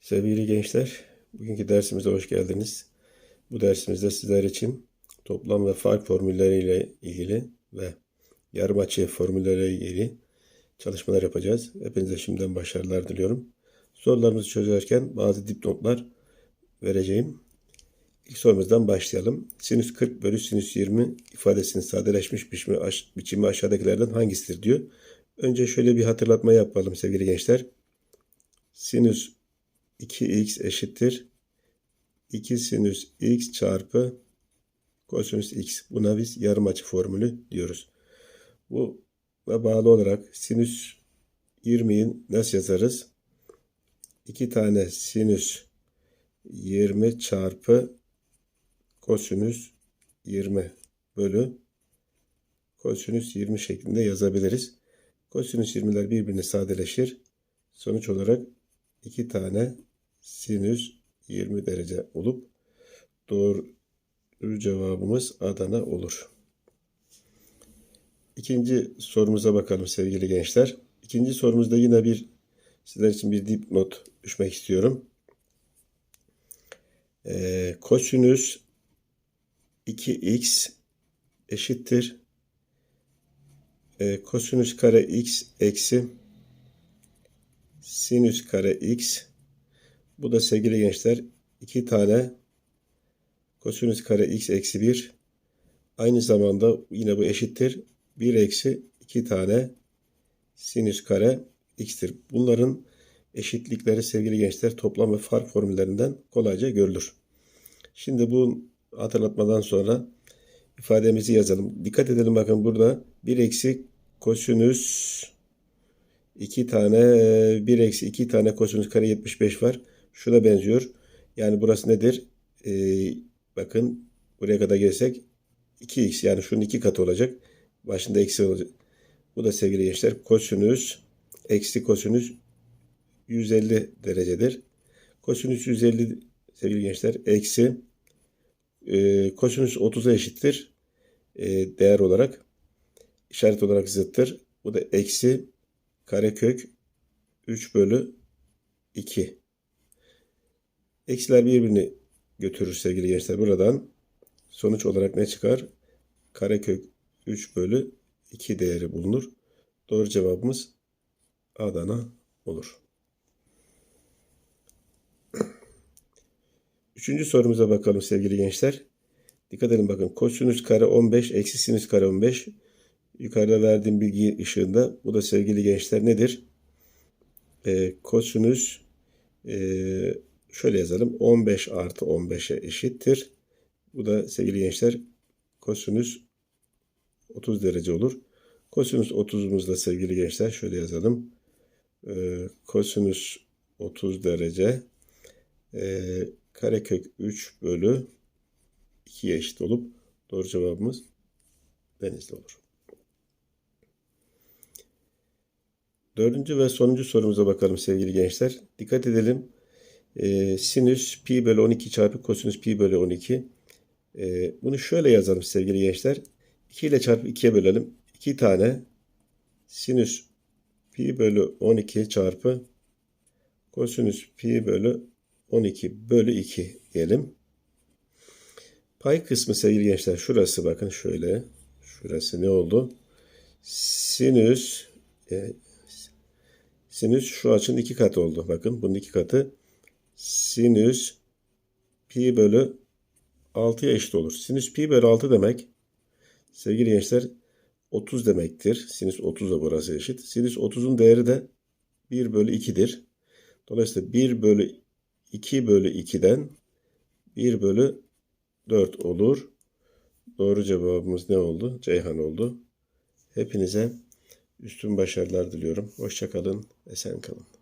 Sevgili gençler, bugünkü dersimize hoş geldiniz. Bu dersimizde sizler için toplam ve fark formülleriyle ilgili ve yarım açı formülleriyle ilgili çalışmalar yapacağız. Hepinize şimdiden başarılar diliyorum. Sorularımızı çözerken bazı dipnotlar vereceğim. İlk sorumuzdan başlayalım. Sinüs 40 bölü sinüs 20 ifadesinin sadeleşmiş biçimi, aş- biçimi aşağıdakilerden hangisidir diyor. Önce şöyle bir hatırlatma yapalım sevgili gençler. Sinüs 2x eşittir 2 sinüs x çarpı kosinüs x. Buna biz yarım açı formülü diyoruz. Bu ve bağlı olarak sinüs 20'yi nasıl yazarız? 2 tane sinüs 20 çarpı kosinüs 20 bölü kosinüs 20 şeklinde yazabiliriz. Kosinüs 20'ler birbirine sadeleşir. Sonuç olarak 2 tane sinüs 20 derece olup doğru cevabımız Adana olur. İkinci sorumuza bakalım sevgili gençler. İkinci sorumuzda yine bir sizler için bir dipnot düşmek istiyorum. Ee, kosinüs 2x eşittir e, kosinüs kare x eksi sinüs kare x bu da sevgili gençler iki tane kosinüs kare x eksi 1 aynı zamanda yine bu eşittir 1 eksi 2 tane sinüs kare x'tir. Bunların eşitlikleri sevgili gençler toplam ve fark formüllerinden kolayca görülür. Şimdi bu hatırlatmadan sonra ifademizi yazalım. Dikkat edelim bakın burada 1 eksi kosinüs 2 tane 1 eksi 2 tane kosinüs kare 75 var. Şuna benziyor. Yani burası nedir? Ee, bakın buraya kadar gelsek 2x yani şunun iki katı olacak. Başında eksi olacak. Bu da sevgili gençler kosinüs eksi kosinüs 150 derecedir. Kosinüs 150 sevgili gençler eksi e, kosinüs 30'a eşittir. E, değer olarak işaret olarak zıttır. Bu da eksi karekök 3 bölü 2. Eksiler birbirini götürür sevgili gençler. Buradan sonuç olarak ne çıkar? Karekök 3 bölü 2 değeri bulunur. Doğru cevabımız Adana olur. Üçüncü sorumuza bakalım sevgili gençler. Dikkat edin bakın. Kosinüs kare 15 eksi sinüs kare 15. Yukarıda verdiğim bilgi ışığında bu da sevgili gençler nedir? Ee, kosinüs e, şöyle yazalım. 15 artı 15'e eşittir. Bu da sevgili gençler kosinüs 30 derece olur. Kosinüs 30'umuzda sevgili gençler şöyle yazalım. Ee, kosinüs 30 derece e, karekök 3 bölü 2'ye eşit olup doğru cevabımız denizli olur. Dördüncü ve sonuncu sorumuza bakalım sevgili gençler. Dikkat edelim. Ee, sinüs pi bölü 12 çarpı kosinüs pi bölü 12. Ee, bunu şöyle yazalım sevgili gençler. 2 ile çarpı 2'ye bölelim. 2 tane sinüs pi bölü 12 çarpı kosinüs pi bölü 12 bölü 2 diyelim. Pay kısmı sevgili gençler şurası bakın şöyle. Şurası ne oldu? Sinüs e, sinüs şu açının iki katı oldu. Bakın bunun iki katı. Sinüs pi bölü 6'ya eşit olur. Sinüs pi bölü 6 demek sevgili gençler 30 demektir. Sinüs 30 da burası eşit. Sinüs 30'un değeri de 1 bölü 2'dir. Dolayısıyla 1 bölü 2 bölü 2'den 1 bölü 4 olur. Doğru cevabımız ne oldu? Ceyhan oldu. Hepinize üstün başarılar diliyorum. Hoşçakalın, esen kalın.